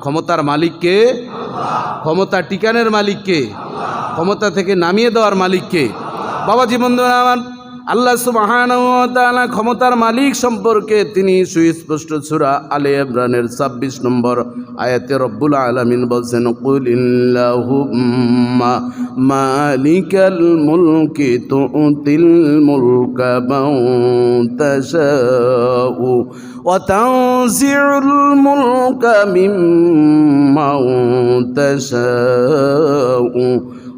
ক্ষমতার মালিককে ক্ষমতা টিকানের মালিককে ক্ষমতা থেকে নামিয়ে দেওয়ার মালিককে। বাবা আমার আল্লাহ সুবহানাহু ওয়া ক্ষমতার মালিক সম্পর্কে তিনি সুস্পষ্ট সূরা আলে ইমরানের 26 নম্বর আয়াতে রব্বুল আলামিন বলছেন কুল ইল্লাহুম্মা মালিকাল মুলকি তুতিল মুলকা তাশাউ তানজিউল মুলকা মিম্মান তাশাউ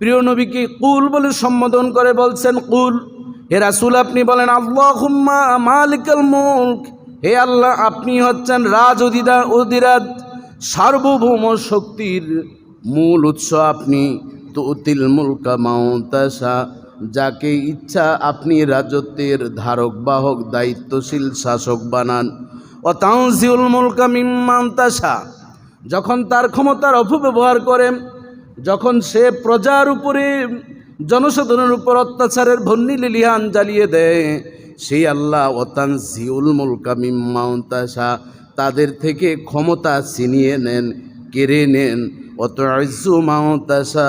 প্রিয় নবীকে কুল বলে সম্বোধন করে বলছেন, কুল, হে রাসুল আপনি বলেন আল্লাহ মালিকাল মুল্ক। হে আল্লাহ, আপনি হচ্ছেন রাজ অধিরা অধিরাজ সার্বভৌম শক্তির মূল উৎস আপনি তো অতিল মুলকা মাউতাসা যাকে ইচ্ছা আপনি রাজত্বের ধারক, বাহক, দায়িত্বশীল শাসক বানান। ও তাউজিউল মুলকা মিম্মান্তাসা যখন তার ক্ষমতার অপব্যবহার করেন যখন সে প্রজার উপরে জনসাধারণের উপর অত্যাচারের ভন্নি লিলিহান জ্বালিয়ে দেয়, সেই আল্লাহ ওতান জিউল মুলকা মিম্মাউন্তাসা তাদের থেকে ক্ষমতা ছিনিয়ে নেন, কেড়ে নেন। অত আইজু মাউতাসা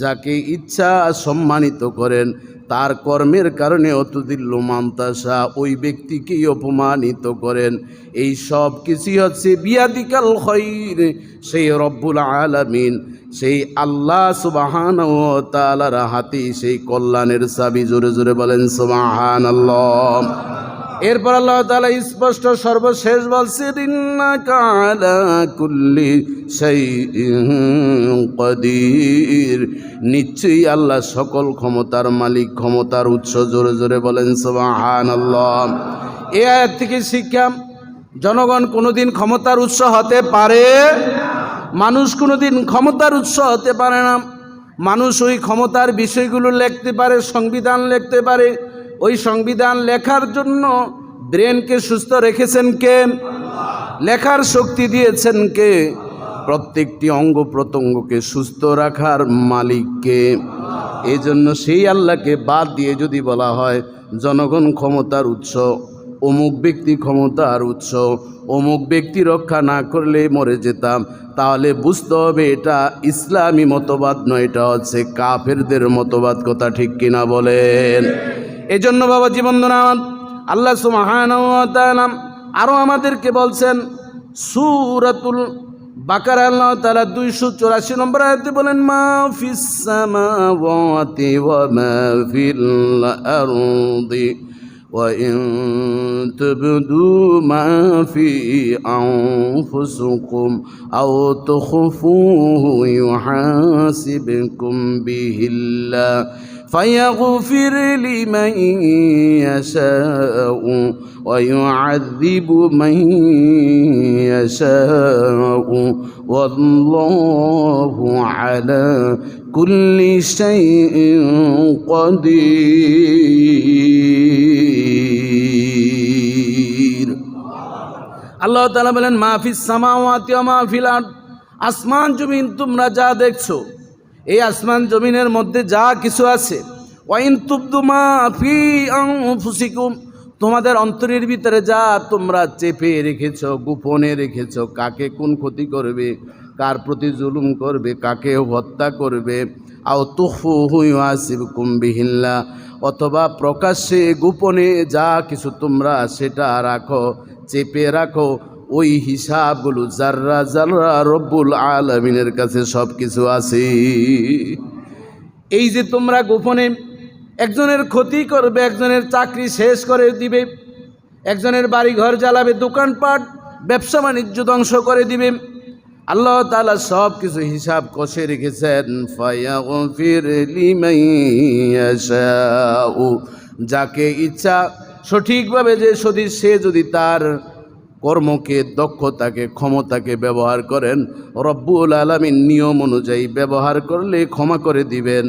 যাকে ইচ্ছা সম্মানিত করেন তার কর্মের কারণে অতদিল্লু মান্তাসা, ওই ব্যক্তিকেই অপমানিত করেন। এই সব কিছুই হচ্ছে বিয়াদিকাল খৈর, সেই রব্বুল আলামিন, সেই আল্লাহ সুবাহান ও তালার হাতি সেই কল্যাণের সাবি জোরে জোরে বলেন সুবাহান আল্লাহ এরপর আল্লাহ তালা স্পষ্ট সর্বশেষ বলছে কালা কুল্লি সেই কদির। নিশ্চয়ই আল্লাহ সকল ক্ষমতার মালিক, ক্ষমতার উৎস জোরে জোরে বলেন সুবাহান আল্লাহ এ আয়াত থেকে শিক্ষা, জনগণ কোনোদিন ক্ষমতার উৎস হতে পারে মানুষ কোনোদিন ক্ষমতার উৎস হতে পারে না। মানুষ ওই ক্ষমতার বিষয়গুলো লিখতে পারে, সংবিধান লিখতে পারে ওই সংবিধান লেখার জন্য ব্রেনকে সুস্থ রেখেছেন কে? লেখার শক্তি দিয়েছেন কে? প্রত্যেকটি অঙ্গ প্রত্যঙ্গকে সুস্থ রাখার মালিককে এই জন্য সেই আল্লাহকে বাদ দিয়ে যদি বলা হয়, জনগণ ক্ষমতার উৎস, অমুক ব্যক্তি ক্ষমতার উৎস, অমুক ব্যক্তি রক্ষা না করলে মরে যেতাম, তাহলে বুঝতে হবে এটা ইসলামী মতবাদ নয়, এটা হচ্ছে কাফেরদের মতবাদ, কথা ঠিক কিনা বলেন? এজন্য বাবা জীবন্দনা আল্লাহ সুমাহান আরও আমাদেরকে বলছেন সুরাতুল বাকার আল্লাহ তালা দুইশো চৌরাশি নম্বর আয়তে বলেন মা ফিসামাওয়াতি ওয়া মা ফিল আরদি وإن تبدوا ما في أنفسكم أو تخفوه يحاسبكم به الله فيغفر لمن يشاء ويعذب من يشاء والله على كل شيء قدير আল্লাহ তালা বলেন মাহফিস সামাওয়াতি মাহফিল আসমান জমিন তোমরা যা দেখছো এই আসমান জমিনের মধ্যে যা কিছু আছে, ওয়াইন তুব্দু মাফি ফুসিকুম তোমাদের অন্তরের ভিতরে যা তোমরা চেপে রেখেছ, গোপনে রেখেছ, কাকে কোন ক্ষতি করবে, কার প্রতি জুলুম করবে, কাকে হত্যা করবে, আও তুফু হুই আসিব কুম্বিহিল্লা অথবা প্রকাশ্যে গোপনে যা কিছু তোমরা সেটা রাখো, চেপে রাখো ওই হিসাবগুলো জাররা জাররা রব্বুল আলমিনের কাছে সব কিছু আছে এই যে তোমরা গোপনে একজনের ক্ষতি করবে, একজনের চাকরি শেষ করে দিবে, একজনের বাড়ি ঘর জ্বালাবে, দোকানপাট, ব্যবসা বাণিজ্য ধ্বংস করে দিবে, আল্লাহ তালা সব কিছু হিসাব কষে রেখেছেন। যাকে ইচ্ছা সঠিকভাবে যে যদি সে যদি তার কর্মকে, দক্ষতাকে, ক্ষমতাকে ব্যবহার করেন। রব্বুল আলমীর নিয়ম অনুযায়ী ব্যবহার করলে ক্ষমা করে দিবেন।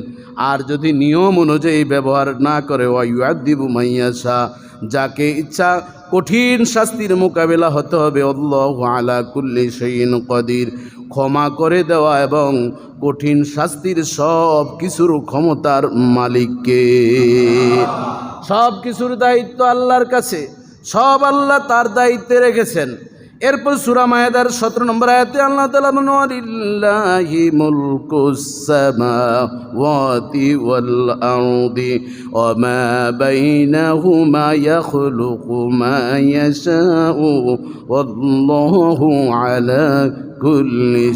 আর যদি নিয়ম অনুযায়ী ব্যবহার না করে ওয়াইয়াদিবু মাইয়াশা যাকে ইচ্ছা কঠিন শাস্তির মোকাবেলা হতে হবে অল্লাহ আলা কুল্লি সঈন কদির। ক্ষমা করে দেওয়া এবং কঠিন শাস্তির সব কিছুর ক্ষমতার মালিককে। সব কিছুর দায়িত্ব আল্লাহর কাছে। সব আল্লাহ তার দায়িত্বে রেখেছেন। এরপর সুরা মায়েদার সতেরো নম্বর আয়াতে আল্লাহ তালি নরিল্লাহি আলা কুল্লি